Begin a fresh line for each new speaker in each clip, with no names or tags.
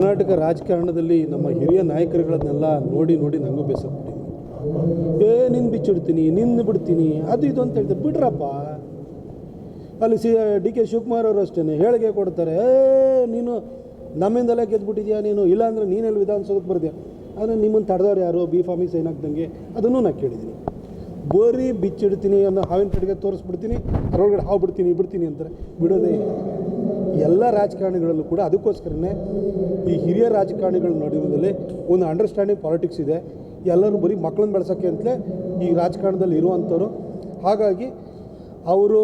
ಕರ್ನಾಟಕ ರಾಜಕಾರಣದಲ್ಲಿ ನಮ್ಮ ಹಿರಿಯ ನಾಯಕರುಗಳನ್ನೆಲ್ಲ ನೋಡಿ ನೋಡಿ ನನಗೂ ಬೇಸತ್ಬಿಟ್ಟಿದ್ದೀನಿ ಏ ನಿನ್ನ ಬಿಚ್ಚಿಡ್ತೀನಿ ನಿನ್ನ ಬಿಡ್ತೀನಿ, ಅದು ಇದು ಅಂತ ಹೇಳ್ತಾರೆ. ಬಿಡ್ರಪ್ಪ. ಅಲ್ಲಿ ಸಿ, ಡಿ ಕೆ ಶಿವಕುಮಾರ್ ಅವರು ಅಷ್ಟೇ ಹೇಳಿಕೆ ಕೊಡ್ತಾರೆ. ಏ, ನೀನು ನಮ್ಮಿಂದಲೇ ಗೆದ್ಬಿಟ್ಟಿದ್ಯಾ ನೀನು? ಇಲ್ಲಾಂದ್ರೆ ನೀನೆಲ್ಲಿ ವಿಧಾನಸೌಧಕ್ಕೆ ಬರ್ದ್ಯಾ? ಆದರೆ ನಿಮ್ಮನ್ನು ತಡೆದವ್ರು ಯಾರು? ಬಿ ಫಾರ್ಮಿಗೆ ಸೈನ್ ಹಾಕ್ದಂಗೆ? ಅದನ್ನು ನಾನು ಕೇಳಿದ್ದೀನಿ. ಬರೀ ಬಿಚ್ಚಿಡ್ತೀನಿ ಅನ್ನೋ ಹಾವಿನ ಕಡೆಗೆ ತೋರಿಸ್ಬಿಡ್ತೀನಿ, ಅದರೊಳಗಡೆ ಹಾವು ಬಿಡ್ತೀನಿ ಬಿಡ್ತೀನಿ ಅಂತಾರೆ ಬಿಡೋದೇ ಎಲ್ಲ ರಾಜಕಾರಣಿಗಳಲ್ಲೂ ಕೂಡ ಅದಕ್ಕೋಸ್ಕರನೇ ಈ ಹಿರಿಯ ರಾಜಕಾರಣಿಗಳ ನಡುವಿನಲ್ಲಿ ಒಂದು ಅಂಡರ್ಸ್ಟ್ಯಾಂಡಿಂಗ್ ಪಾಲಿಟಿಕ್ಸ್ ಇದೆ. ಎಲ್ಲರೂ ಬರೀ ಮಕ್ಕಳನ್ನ ಬೆಳೆಸೋಕ್ಕೆ ಅಂತಲೇ ಈ ರಾಜಕಾರಣದಲ್ಲಿ ಇರುವಂಥವ್ರು. ಹಾಗಾಗಿ ಅವರು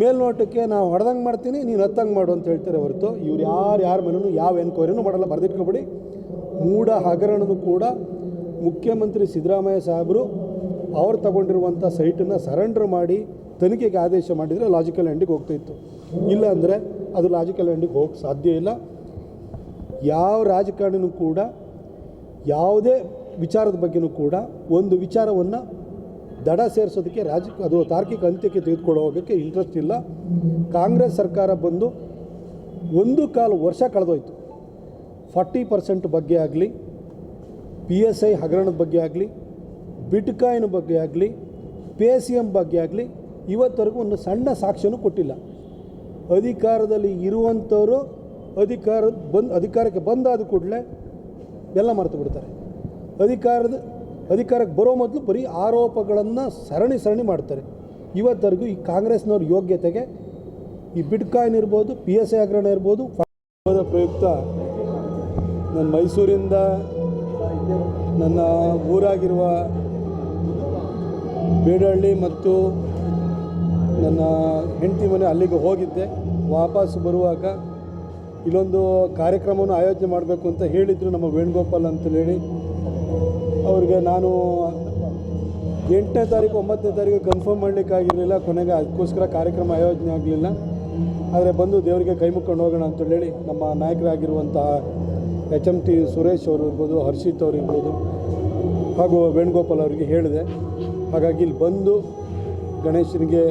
ಮೇಲ್ನೋಟಕ್ಕೆ ನಾವು ಹೊಡೆದಂಗೆ ಮಾಡ್ತೀನಿ, ನೀನು ಹತ್ತಂಗೆ ಮಾಡು ಅಂತ ಹೇಳ್ತಾರೆ ಹೊರತು ಇವ್ರು ಯಾರು, ಯಾರ ಮನೇನು ಯಾವ ಎನ್ಕ್ವೈರಿನೂ ಮಾಡಲ್ಲ, ಬರೆದಿಟ್ಕೊಬೇಡಿ. ಮೂಢ ಹಗರಣನೂ ಕೂಡ ಮುಖ್ಯಮಂತ್ರಿ ಸಿದ್ದರಾಮಯ್ಯ ಸಾಹೇಬರು ಅವ್ರು ತಗೊಂಡಿರುವಂಥ ಸೈಟನ್ನು ಸರೆಂಡರ್ ಮಾಡಿ ತನಿಖೆಗೆ ಆದೇಶ ಮಾಡಿದರೆ ಲಾಜಿಕಲ್ ಎಂಡಿಗೆ ಹೋಗ್ತಾಯಿತ್ತು ಇಲ್ಲ ಅಂದರೆ ಅದು ಲಾಜಿಕಲ್ ಎಂಡಿಗೆ ಹೋಗಕ್ಕೆ ಸಾಧ್ಯ ಇಲ್ಲ. ಯಾವ ರಾಜಕಾರಣಿನೂ ಕೂಡ ಯಾವುದೇ ವಿಚಾರದ ಬಗ್ಗೆನೂ ಕೂಡ ಒಂದು ವಿಚಾರವನ್ನು ದಡ ಸೇರಿಸೋದಕ್ಕೆ ರಾಜ, ಅದು ತಾರ್ಕಿಕ ಅಂತ್ಯಕ್ಕೆ ತೆಗೆದುಕೊಳ್ಳೋ ಹೋಗೋಕ್ಕೆ ಇಂಟ್ರೆಸ್ಟ್ ಇಲ್ಲ. ಕಾಂಗ್ರೆಸ್ ಸರ್ಕಾರ ಬಂದು ಒಂದು ಕಾಲು ವರ್ಷ ಕಳೆದೋಯ್ತು. ಫಾರ್ಟಿ ಪರ್ಸೆಂಟ್ ಬಗ್ಗೆ ಆಗಲಿ ಪಿ ಎಸ್ ಐ ಹಗರಣದ ಬಗ್ಗೆ ಆಗಲಿ ಬಿಟ್ಕಾಯಿನ್ ಬಗ್ಗೆ ಆಗಲಿ ಪೇ ಸಿ ಎಂ ಬಗ್ಗೆ ಆಗಲಿ ಇವತ್ತವರೆಗೂ ಒಂದು ಸಣ್ಣ ಸಾಕ್ಷ್ಯನೂ ಕೊಟ್ಟಿಲ್ಲ. ಅಧಿಕಾರದಲ್ಲಿ ಇರುವಂಥವರು ಅಧಿಕಾರ ಬಂದ್, ಅಧಿಕಾರಕ್ಕೆ ಬಂದಾದ ಕೂಡಲೇ ಎಲ್ಲ ಮರೆತು ಬಿಡ್ತಾರೆ ಅಧಿಕಾರದ, ಅಧಿಕಾರಕ್ಕೆ ಬರೋ ಮೊದಲು ಬರೀ ಆರೋಪಗಳನ್ನು ಸರಣಿ ಸರಣಿ ಮಾಡ್ತಾರೆ. ಇವತ್ತರೆಗೂ ಈ ಕಾಂಗ್ರೆಸ್ನವ್ರ ಯೋಗ್ಯತೆಗೆ ಈ ಬಿಟ್ಕಾಯಿನ್ ಇರ್ಬೋದು, ಪಿ ಎಸ್ ಐ ಹಗರಣ ಇರ್ಬೋದು ಪ್ರಯುಕ್ತ ನನ್ನ ಮೈಸೂರಿಂದ ನನ್ನ ಊರಾಗಿರುವ ಬೇಡಹಳ್ಳಿ ಮತ್ತು ನನ್ನ ಹೆಂಡತಿ ಮನೆ ಅಲ್ಲಿಗೆ ಹೋಗಿದ್ದೆ. ವಾಪಸ್ ಬರುವಾಗ ಇಲ್ಲೊಂದು ಕಾರ್ಯಕ್ರಮವನ್ನು ಆಯೋಜನೆ ಮಾಡಬೇಕು ಅಂತ ಹೇಳಿದರು ನಮ್ಮ ವೇಣುಗೋಪಾಲ್ ಅಂತೇಳಿ. ಅವ್ರಿಗೆ ನಾನು ಎಂಟನೇ ತಾರೀಕು ಒಂಬತ್ತನೇ ತಾರೀಕು ಕನ್ಫರ್ಮ್ ಮಾಡಲಿಕ್ಕಾಗಿರಲಿಲ್ಲ ಕೊನೆಗೆ ಅದಕ್ಕೋಸ್ಕರ ಕಾರ್ಯಕ್ರಮ ಆಯೋಜನೆ ಆಗಲಿಲ್ಲ. ಆದರೆ ಬಂದು ದೇವರಿಗೆ ಕೈ ಮುಕ್ಕೊಂಡು ಹೋಗೋಣ ಅಂತ ಹೇಳಿ ನಮ್ಮ ನಾಯಕರಾಗಿರುವಂತಹ ಎಚ್ ಎಂ ಟಿ ಸುರೇಶ್ ಅವರು ಇರ್ಬೋದು, ಹರ್ಷಿತ್ ಅವರು ಇರ್ಬೋದು ಹಾಗೂ ವೇಣುಗೋಪಾಲ್ ಅವರಿಗೆ ಹೇಳಿದೆ. ಹಾಗಾಗಿ ಇಲ್ಲಿ ಬಂದು ಗಣೇಶನಿಗೆ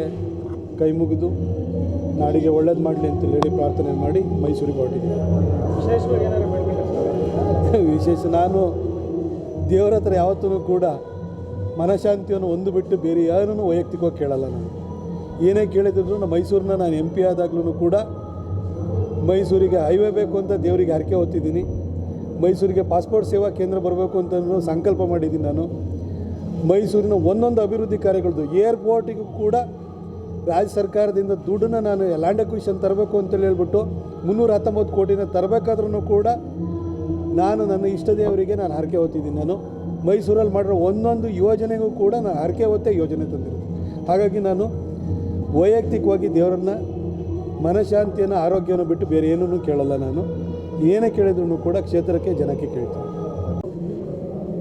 ಕೈ ಮುಗಿದು ನಾಡಿಗೆ ಒಳ್ಳೇದು ಮಾಡಲಿ ಅಂತ ಹೇಳಿ ಪ್ರಾರ್ಥನೆ ಮಾಡಿ ಮೈಸೂರಿಗೆ ಹೊರಟಿದ್ದೆ.
ವಿಶೇಷವಾಗಿ ಏನಾದ್ರು ಬೇಡ್ಕೊಂಡ್ರೆ
ವಿಶೇಷ ನಾನು ದೇವರ ಹತ್ರ ಯಾವತ್ತೂ ಕೂಡ ಮನಃಶಾಂತಿಯನ್ನು ಒಂದು ಬಿಟ್ಟು ಬೇರೆ ಯಾರನ್ನೂ ವೈಯಕ್ತಿಕವಾಗಿ ಕೇಳಲ್ಲ ನಾನು. ಏನೇ ಕೇಳಿದ್ರು ಮೈಸೂರನ್ನ ನಾನು ಎಂ ಪಿ ಆದಾಗ್ಲೂ ಕೂಡ ಮೈಸೂರಿಗೆ ಹೈವೇ ಬೇಕು ಅಂತ ದೇವರಿಗೆ ಹರಕೆ ಹೊತ್ತಿದ್ದೀನಿ. ಮೈಸೂರಿಗೆ ಪಾಸ್ಪೋರ್ಟ್ ಸೇವಾ ಕೇಂದ್ರ ಬರಬೇಕು ಅಂತ ಸಂಕಲ್ಪ ಮಾಡಿದ್ದೀನಿ ನಾನು. ಮೈಸೂರಿನ ಒಂದೊಂದು ಅಭಿವೃದ್ಧಿ ಕಾರ್ಯಗಳದ್ದು ಏರ್ಪೋರ್ಟಿಗೂ ಕೂಡ ರಾಜ್ಯ ಸರ್ಕಾರದಿಂದ ದುಡ್ಡನ್ನು ನಾನು ಲ್ಯಾಂಡ್ ಅಕ್ವಿಷನ್ ತರಬೇಕು ಅಂತೇಳಿ ಹೇಳ್ಬಿಟ್ಟು ಮುನ್ನೂರ ಹತ್ತೊಂಬತ್ತು ಕೋಟಿನ ತರಬೇಕಾದ್ರೂ ಕೂಡ ನಾನು ನನ್ನ ಇಷ್ಟ ದೇವರಿಗೆ ನಾನು ಹರಕೆ ಹೊತ್ತಿದ್ದೀನಿ. ನಾನು ಮೈಸೂರಲ್ಲಿ ಮಾಡಿರೋ ಒಂದೊಂದು ಯೋಜನೆಗೂ ಕೂಡ ನಾನು ಹರಕೆ ಹೊತ್ತೇ ಯೋಜನೆ ತಂದಿರೋದು. ಹಾಗಾಗಿ ನಾನು ವೈಯಕ್ತಿಕವಾಗಿ ದೇವರನ್ನ ಮನಃಶಾಂತಿಯನ್ನು ಆರೋಗ್ಯವನ್ನು ಬಿಟ್ಟು ಬೇರೆ ಏನೂ ಕೇಳಲ್ಲ ನಾನು. ಏನೇ ಕೇಳಿದ್ರು ಕೂಡ ಕ್ಷೇತ್ರಕ್ಕೆ ಜನಕ್ಕೆ ಕೇಳ್ತೀನಿ.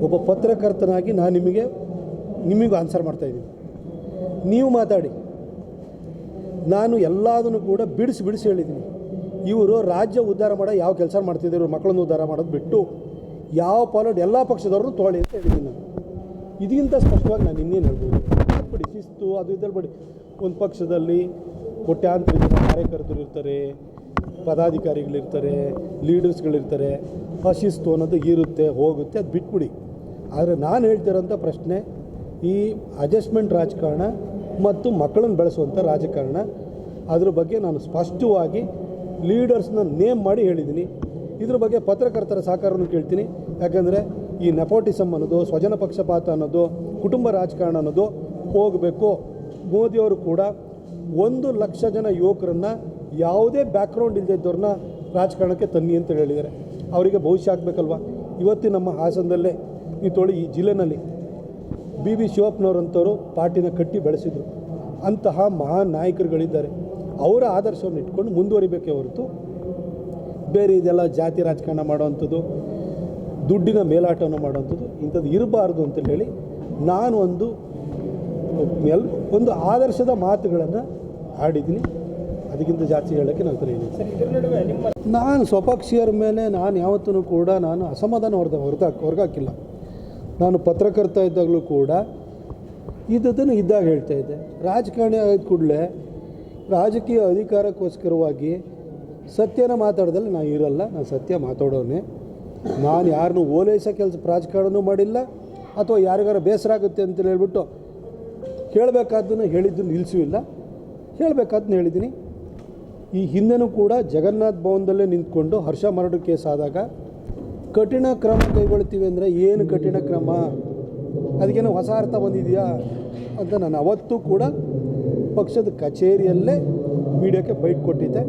ಒಬ್ಬ ಪತ್ರಕರ್ತನಾಗಿ ನಾನು ನಿಮಗೆ ನಿಮಗೂ ಆನ್ಸರ್ ಮಾಡ್ತಾಯಿದ್ದೀನಿ ನೀವು ಮಾತಾಡಿ. ನಾನು ಎಲ್ಲದನ್ನು ಕೂಡ ಬಿಡಿಸಿ ಬಿಡಿಸಿ ಹೇಳಿದ್ದೀನಿ. ಇವರು ರಾಜ್ಯ ಉದ್ಧಾರ ಮಾಡೋ ಯಾವ ಕೆಲಸ ಮಾಡ್ತಿದ್ರು ಮಕ್ಕಳನ್ನು ಉದ್ಧಾರ ಮಾಡೋದು ಬಿಟ್ಟು ಯಾವ ಪಾಲೋ ಎಲ್ಲ ಪಕ್ಷದವ್ರನ್ನು ತೊಗೊಳ್ಳಿ ಅಂತ ಹೇಳಿದ್ದೀನಿ ನಾನು. ಇದಕ್ಕಿಂತ ಸ್ಪಷ್ಟವಾಗಿ ನಾನು ಇನ್ನೇನು ಹೇಳ್ಬೋದು. ಬಿಡಿ, ಶಿಸ್ತು, ಅದು ಇದ್ದಲ್ಲಿ ಬಿಡಿ. ಒಂದು ಪಕ್ಷದಲ್ಲಿ ಕೋಟ್ಯಾಂತರ ಕಾರ್ಯಕರ್ತರು ಇರ್ತಾರೆ, ಪದಾಧಿಕಾರಿಗಳಿರ್ತಾರೆ, ಲೀಡರ್ಸ್ಗಳಿರ್ತಾರೆ. ಆ ಶಿಸ್ತು ಅನ್ನೋದು ಇರುತ್ತೆ, ಹೋಗುತ್ತೆ, ಅದು ಬಿಟ್ಬಿಡಿ. ಆದರೆ ನಾನು ಹೇಳ್ತಿರೋಂಥ ಪ್ರಶ್ನೆ ಈ ಅಡ್ಜಸ್ಟ್ಮೆಂಟ್ ರಾಜಕಾರಣ ಮತ್ತು ಮಕ್ಕಳನ್ನು ಬೆಳೆಸುವಂಥ ರಾಜಕಾರಣ, ಅದ್ರ ಬಗ್ಗೆ ನಾನು ಸ್ಪಷ್ಟವಾಗಿ ಲೀಡರ್ಸ್ನ ನೇಮ್ ಮಾಡಿ ಹೇಳಿದ್ದೀನಿ. ಇದ್ರ ಬಗ್ಗೆ ಪತ್ರಕರ್ತರ ಸಹಕಾರವನ್ನು ಕೇಳ್ತೀನಿ. ಯಾಕಂದರೆ ಈ ನೆಪೋಟಿಸಮ್ ಅನ್ನೋದು, ಸ್ವಜನ ಪಕ್ಷಪಾತ ಅನ್ನೋದು, ಕುಟುಂಬ ರಾಜಕಾರಣ ಅನ್ನೋದು ಹೋಗಬೇಕು. ಮೋದಿಯವರು ಕೂಡ ಒಂದು ಲಕ್ಷ ಜನ ಯುವಕರನ್ನು ಯಾವುದೇ ಬ್ಯಾಕ್ಗ್ರೌಂಡ್ ಇಲ್ಲದಿದ್ದವ್ರನ್ನ ರಾಜಕಾರಣಕ್ಕೆ ತನ್ನಿ ಅಂತ ಹೇಳಿದ್ದಾರೆ. ಅವರಿಗೆ ಭವಿಷ್ಯ ಆಗಬೇಕಲ್ವ? ಇವತ್ತು ನಮ್ಮ ಹಾಸನದಲ್ಲೇ, ಈ ತೋಳಿ ಈ ಜಿಲ್ಲೆನಲ್ಲಿ ಬಿ ವಿ ಶಿವಪ್ಪನವರಂಥವ್ರು ಪಾರ್ಟಿನ ಕಟ್ಟಿ ಬೆಳೆಸಿದರು. ಅಂತಹ ಮಹಾನ್ ನಾಯಕರುಗಳಿದ್ದಾರೆ. ಅವರ ಆದರ್ಶವನ್ನು ಇಟ್ಕೊಂಡು ಮುಂದುವರಿಬೇಕೇ ಹೊರತು ಬೇರೆ ಇದೆಲ್ಲ ಜಾತಿ ರಾಜಕಾರಣ ಮಾಡುವಂಥದ್ದು ದುಡ್ಡಿನ ಮೇಲಾಟವನ್ನು ಮಾಡುವಂಥದ್ದು ಇಂಥದ್ದು ಇರಬಾರ್ದು ಅಂತ ಹೇಳಿ ನಾನು ಒಂದು ಎಲ್ ಒಂದು ಆದರ್ಶದ ಮಾತುಗಳನ್ನು ಆಡಿದ್ದೀನಿ ಅದಕ್ಕಿಂತ ಜಾಸ್ತಿ ಹೇಳೋಕ್ಕೆ ನಾನು
ನಿಮ್ಮ
ನಾನು ಸ್ವಪಕ್ಷೀಯರ ಮೇಲೆ ನಾನು ಯಾವತ್ತೂ ಕೂಡ ನಾನು ಅಸಮಾಧಾನ ಹೊರದ ಹೊರತ ಹೊರಗಾಕಿಲ್ಲ. ನಾನು ಪತ್ರಕರ್ತ ಇದ್ದಾಗಲೂ ಕೂಡ ಇದ್ದದನ್ನು ಇದ್ದಾಗ ಹೇಳ್ತಾ ಇದ್ದೆ. ರಾಜಕಾರಣಿ ಆದ ಕೂಡಲೇ ರಾಜಕೀಯ ಅಧಿಕಾರಕ್ಕೋಸ್ಕರವಾಗಿ ಸತ್ಯನ ಮಾತಾಡೋದಲ್ಲಿ ನಾನು ಇರಲ್ಲ, ನಾನು ಸತ್ಯ ಮಾತಾಡೋನೆ. ನಾನು ಯಾರನ್ನೂ ಓಲೈಸೋ ಕೆಲಸ ರಾಜಕಾರಣನೂ ಮಾಡಿಲ್ಲ, ಅಥವಾ ಯಾರಿಗಾರ ಬೇಸರ ಆಗುತ್ತೆ ಅಂತ ಹೇಳ್ಬಿಟ್ಟು ಹೇಳಬೇಕಾದ್ದನ್ನು ಹೇಳಿದ್ದು ನಿಲ್ಲಿಸಿಲ್ಲ ಹೇಳಬೇಕಾದ್ನ ಹೇಳಿದ್ದೀನಿ. ಈ ಹಿಂದೆನೂ ಕೂಡ ಜಗನ್ನಾಥ್ ಭವನದಲ್ಲೇ ನಿಂತ್ಕೊಂಡು ಹರ್ಷ ಮರಡು ಕೇಸ್ ಆದಾಗ ಕಠಿಣ ಕ್ರಮ ಕೈಗೊಳ್ತೀವಿ ಅಂದರೆ ಏನು ಕಠಿಣ ಕ್ರಮ? ಅದಕ್ಕೇನು ಹೊಸ ಅರ್ಥ ಬಂದಿದೆಯಾ? ಅಂತ ನಾನು ಅವತ್ತೂ ಕೂಡ ಪಕ್ಷದ ಕಚೇರಿಯಲ್ಲೇ ಮೀಡಿಯಾಕ್ಕೆ ಬೈಟ್ ಕೊಟ್ಟಿದ್ದೆ.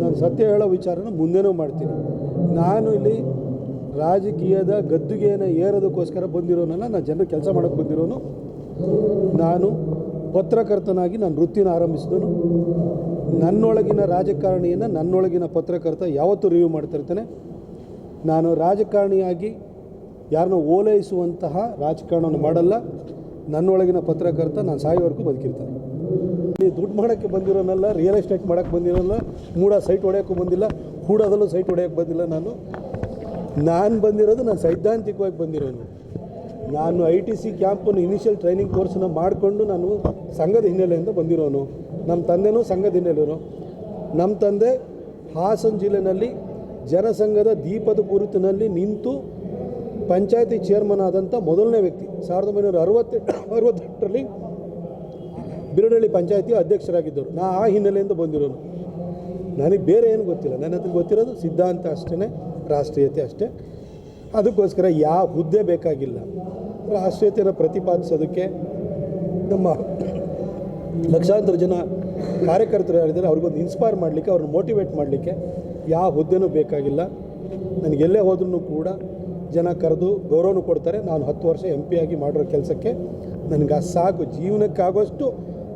ನಾನು ಸತ್ಯ ಹೇಳೋ ವಿಚಾರನ ಮುಂದೆನೂ ಮಾಡ್ತೀನಿ. ನಾನು ಇಲ್ಲಿ ರಾಜಕೀಯದ ಗದ್ದುಗೆಯನ್ನು ಏರೋದಕ್ಕೋಸ್ಕರ ಬಂದಿರೋನಲ್ಲ, ನಾನು ಜನರು ಕೆಲಸ ಮಾಡೋಕ್ಕೆ ಬಂದಿರೋನು. ನಾನು ಪತ್ರಕರ್ತನಾಗಿ ನಾನು ವೃತ್ತಿನ ಆರಂಭಿಸಿದನು. ನನ್ನೊಳಗಿನ ರಾಜಕಾರಣಿಯನ್ನು ನನ್ನೊಳಗಿನ ಪತ್ರಕರ್ತ ಯಾವತ್ತೂ ರಿವ್ಯೂ ಮಾಡ್ತಿರ್ತಾನೆ. ನಾನು ರಾಜಕಾರಣಿಯಾಗಿ ಯಾರನ್ನ ಓಲೈಸುವಂತಹ ರಾಜಕಾರಣವನ್ನು ಮಾಡಲ್ಲ. ನನ್ನೊಳಗಿನ ಪತ್ರಕರ್ತ ನಾನು ಸಾಯೋವರೆಗೂ ಬದುಕಿರ್ತಾನೆ ನೀವು ದುಡ್ಡು ಮಾಡೋಕ್ಕೆ ಬಂದಿರೋನಲ್ಲ ರಿಯಲ್ ಎಸ್ಟೇಟ್ ಮಾಡೋಕ್ಕೆ ಬಂದಿರೋಲ್ಲ ಮೂಡ ಸೈಟ್ ಹೊಡೆಯೋಕ್ಕೂ ಬಂದಿಲ್ಲ, ಹೂಡೋದಲ್ಲೂ ಸೈಟ್ ಹೊಡೆಯೋಕ್ಕೆ ಬಂದಿಲ್ಲ ನಾನು. ನಾನು ಬಂದಿರೋದು ನಾನು ಸೈದ್ಧಾಂತಿಕವಾಗಿ ಬಂದಿರೋನು ನಾನು ಐ ಟಿ ಸಿ ಕ್ಯಾಂಪನ್ನು ಇನಿಷಿಯಲ್ ಟ್ರೈನಿಂಗ್ ಕೋರ್ಸನ್ನ ಮಾಡಿಕೊಂಡು ನಾನು ಸಂಘದ ಹಿನ್ನೆಲೆಯಿಂದ ಬಂದಿರೋನು. ನಮ್ಮ ತಂದೆನೂ ಸಂಘದ ಹಿನ್ನೆಲೆಯವರು. ನಮ್ಮ ತಂದೆ ಹಾಸನ ಜಿಲ್ಲೆನಲ್ಲಿ ಜನಸಂಘದ ದೀಪದ ಗುರುತಿನಲ್ಲಿ ನಿಂತು ಪಂಚಾಯತಿ ಚೇರ್ಮನ್ ಆದಂಥ ಮೊದಲನೇ ವ್ಯಕ್ತಿ, ಸಾವಿರದ ಒಂಬೈನೂರ ಅರವತ್ತೆ ಅರವತ್ತೆಂಟರಲ್ಲಿ ಬಿರಡಳ್ಳಿ ಪಂಚಾಯತಿ ಅಧ್ಯಕ್ಷರಾಗಿದ್ದರು ನಾ ಆ ಹಿನ್ನೆಲೆಯಿಂದ ಬಂದಿರೋನು. ನನಗೆ ಬೇರೆ ಏನು ಗೊತ್ತಿಲ್ಲ. ನನ್ನ ಹತ್ರ ಗೊತ್ತಿರೋದು ಸಿದ್ಧಾಂತ ಅಷ್ಟೇ ರಾಷ್ಟ್ರೀಯತೆ ಅಷ್ಟೇ. ಅದಕ್ಕೋಸ್ಕರ ಯಾವ ಹುದ್ದೆ ಬೇಕಾಗಿಲ್ಲ. ರಾಷ್ಟ್ರೀಯತೆಯನ್ನು ಪ್ರತಿಪಾದಿಸೋದಕ್ಕೆ ನಮ್ಮ ಲಕ್ಷಾಂತರ ಜನ ಕಾರ್ಯಕರ್ತರು ಯಾರಿದ್ದಾರೆ, ಅವ್ರಿಗೊಂದು ಇನ್ಸ್ಪೈರ್ ಮಾಡಲಿಕ್ಕೆ, ಅವ್ರನ್ನ ಮೋಟಿವೇಟ್ ಮಾಡಲಿಕ್ಕೆ ಯಾವ ಹುದ್ದೆನೂ ಬೇಕಾಗಿಲ್ಲ. ನನಗೆ ಎಲ್ಲೇ ಹೋದ್ರೂ ಕೂಡ ಜನ ಕರೆದು ಗೌರವನೂ ಕೊಡ್ತಾರೆ. ನಾನು ಹತ್ತು ವರ್ಷ ಎಂ ಪಿ ಆಗಿ ಮಾಡಿರೋ ಕೆಲಸಕ್ಕೆ ನನಗೆ ಆ ಸಾಕು. ಜೀವನಕ್ಕಾಗೋಷ್ಟು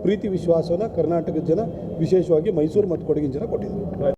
ಪ್ರೀತಿ ವಿಶ್ವಾಸವನ್ನು ಕರ್ನಾಟಕದ ಜನ ವಿಶೇಷವಾಗಿ ಮೈಸೂರು ಮತ್ತು ಕೊಡಗಿನ ಜನ ಕೊಟ್ಟಿದ್ದಾರೆ.